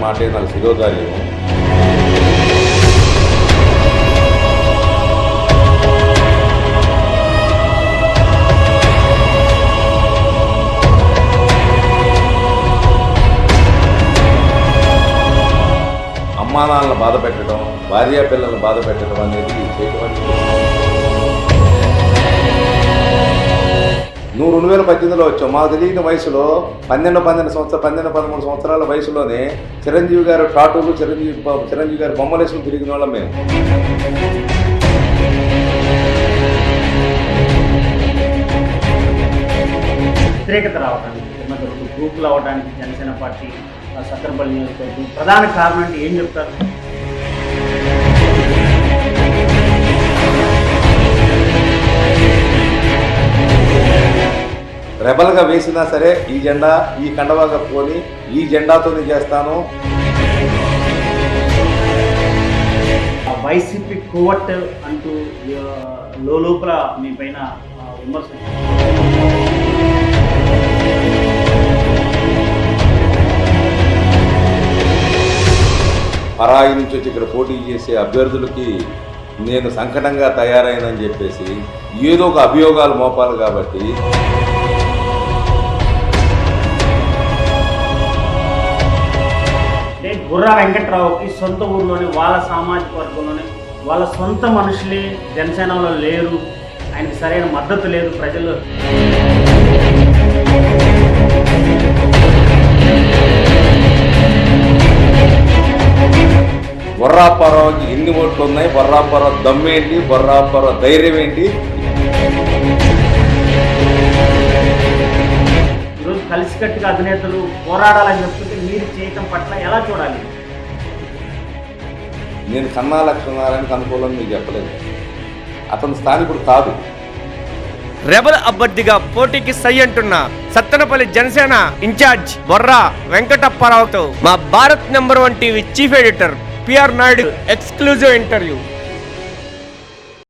మాటే నాకు శిరోధార్యం అమ్మా బాధ పెట్టడం భార్యా పిల్లలను బాధ పెట్టడం అనేది చేయడం వేల పద్దెనిమిదిలో వచ్చాం. మాకు తెలియని వయసులో పన్నెండు పన్నెండు సంవత్సరాలు పన్నెండు పదమూడు సంవత్సరాల వయసులోనే చిరంజీవి గారు టాటూలు చిరంజీవి చిరంజీవి గారు బొమ్మలు వేసుకుని తిరిగిన వాళ్ళం మేము. వ్యతిరేకత రావడానికి తిరుమల గ్రూపులు అవడానికి జనసేన పార్టీ సత్రపల్లి సత్తరపల్లి నియోజకవర్గం ప్రధాన కారణం అంటే ఏం చెప్తారు? రెబల్గా వేసినా సరే ఈ జెండా ఈ కండవా కప్పుకొని ఈ జెండాతోనే చేస్తాను. వైసీపీ కోవట్ అంటూ లోపల మీ పైన ఆ, విమర్శలు పరాయి నుంచి వచ్చి ఇక్కడ పోటీ చేసే అభ్యర్థులకి నేను సంకటంగా తయారైనని చెప్పేసి ఏదో ఒక అభియోగాలు మోపాలి కాబట్టి బుర్ర వెంకట్రావుకి సొంత ఊర్లోనే వాళ్ళ సామాజిక వర్గంలోనే వాళ్ళ సొంత మనుషులే జనసేనలో లేరు. ఆయనకి సరైన మద్దతు లేదు ప్రజలు బొర్రాపరావుకి ఎన్ని ఓట్లు ఉన్నాయి బొర్రాపరావు దమ్మేంటి బొర్రాపరావు ధైర్యం ఏంటి? కలిసికట్టుగా అధినేతలు పోరాడాలని చెప్తుంటే మీరు చేయటం పట్ల ఎలా చూడాలి? నేను కన్నా లక్ష్మీనారాయణకి అనుకూలం మీకు చెప్పలేదు. అతను స్థానికుడు కాదు. రెబల్ అభ్యర్థిగా పోటీకి సై అంటున్న సత్తెనపల్లి జనసేన ఇన్ఛార్జ్ బొర్రా వెంకటప్పారావుతో మా Bharat number one TV chief editor PR Naidu exclusive interview.